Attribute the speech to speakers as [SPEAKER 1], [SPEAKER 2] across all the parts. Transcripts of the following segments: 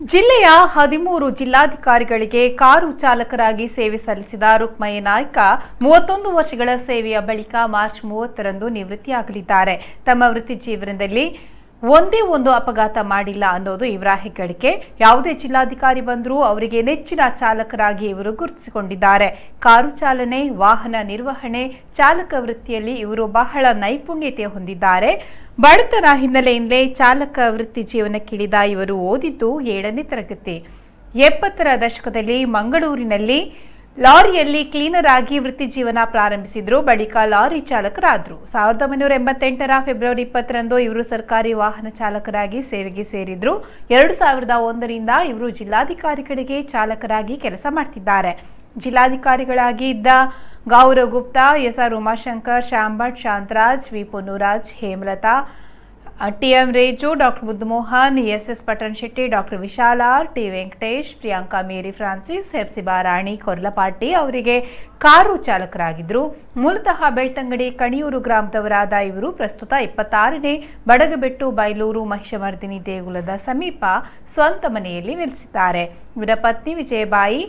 [SPEAKER 1] ಜಿಲ್ಲೆಯ ಹದಿಮೂರು ಜಿಲ್ಲಾಧಿಕಾರಿಗಳಿಗೆ ಕಾರು ಚಾಲಕರಾಗಿ ಸೇವೆ ಸಲ್ಲಿಸಿದ ರುಕ್ಮಯ್ಯ ನಾಯ್ಕ ಮೂವತ್ತೊಂದು ವರ್ಷಗಳ ಸೇವೆಯ ಬಳಿಕ ಮಾರ್ಚ್ ಮೂವತ್ತರಂದು ನಿವೃತ್ತಿಯಾಗಲಿದ್ದಾರೆ. ತಮ್ಮ ವೃತ್ತಿ ಜೀವನದಲ್ಲಿ ಒಂದೇ ಒಂದು ಅಪಘಾತ ಮಾಡಿಲ್ಲ ಅನ್ನೋದು ಇವರ ಹೆಗ್ಗಳಿಕೆ ಯಾವುದೇ ಜಿಲ್ಲಾಧಿಕಾರಿ ಬಂದರೂ ಅವರಿಗೆ ನೆಚ್ಚಿನ ಚಾಲಕರಾಗಿ ಇವರು ಗುರುತಿಸಿಕೊಂಡಿದ್ದಾರೆ. ಕಾರು ಚಾಲನೆ, ವಾಹನ ನಿರ್ವಹಣೆ, ಚಾಲಕ ವೃತ್ತಿಯಲ್ಲಿ ಇವರು ಬಹಳ ನೈಪುಣ್ಯತೆ ಹೊಂದಿದ್ದಾರೆ. ಬಡತನ ಹಿನ್ನೆಲೆಯಿಂದಲೇ ಚಾಲಕ ವೃತ್ತಿ ಜೀವನಕ್ಕಿಳಿದ ಇವರು ಓದಿದ್ದು ಏಳನೇ ತರಗತಿ. ಎಪ್ಪತ್ತರ ದಶಕದಲ್ಲಿ ಮಂಗಳೂರಿನಲ್ಲಿ ಲಾರಿಯಲ್ಲಿ ಕ್ಲೀನರ್ ಆಗಿ ವೃತ್ತಿ ಜೀವನ ಪ್ರಾರಂಭಿಸಿದ್ರು. ಬಳಿಕ ಲಾರಿ ಚಾಲಕರಾದ್ರು. ಸಾವಿರದ ಒಂಬೈನೂರ ಎಂಬತ್ತೆಂಟರ ಫೆಬ್ರವರಿ ಇಪ್ಪತ್ತರಂದು ಇವರು ಸರ್ಕಾರಿ ವಾಹನ ಚಾಲಕರಾಗಿ ಸೇವೆಗೆ ಸೇರಿದ್ರು. ಎರಡು ಸಾವಿರದ ಒಂದರಿಂದ ಇವರು ಜಿಲ್ಲಾಧಿಕಾರಿಗಳಿಗೆ ಚಾಲಕರಾಗಿ ಕೆಲಸ ಮಾಡ್ತಿದ್ದಾರೆ. ಜಿಲ್ಲಾಧಿಕಾರಿಗಳಾಗಿ ಇದ್ದ Gaurav Gupta, S R Umashankar Shyam Bhat Shantaraj, V Ponnuraj Hemalatha TM Reju, doctor Buddhamohan SS S Patan Shetty, doctor Vishala R, T Venkatesh, Priyanka Mary Francis Hepsiba Rani Korlapati ಅವರಿಗೆ ಕಾರು ಚಾಲಕರಾಗಿದ್ದರು. ಮೂಲತಃ ಬೆಳ್ತಂಗಡಿ ಕಣಿಯೂರು ಗ್ರಾಮದವರಾದ ಇವರು ಪ್ರಸ್ತುತ ಇಪ್ಪತ್ತಾರನೇ ಬಡಗಬೆಟ್ಟು, ಬೈಲೂರು, ಮಹಿಷಮರ್ದಿನಿ ದೇಗುಲದ ಸಮೀಪ ಸ್ವಂತ ಮನೆಯಲ್ಲಿ ನೆಲೆಸಿದ್ದಾರೆ. ಇವರ ಪತ್ನಿ ವಿಜಯಬಾಯಿ,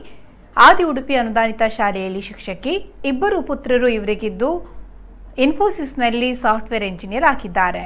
[SPEAKER 1] ಆದಿ ಉಡುಪಿ ಅನುದಾನಿತ ಶಾಲೆಯಲ್ಲಿ ಶಿಕ್ಷಕಿ, ಇಬ್ಬರು ಪುತ್ರರು ಇವರಿಗಿದ್ದು ಇನ್ಫೋಸಿಸ್ನಲ್ಲಿ ಸಾಫ್ಟ್ವೇರ್ ಇಂಜಿನಿಯರ್ ಆಗಿದ್ದಾರೆ.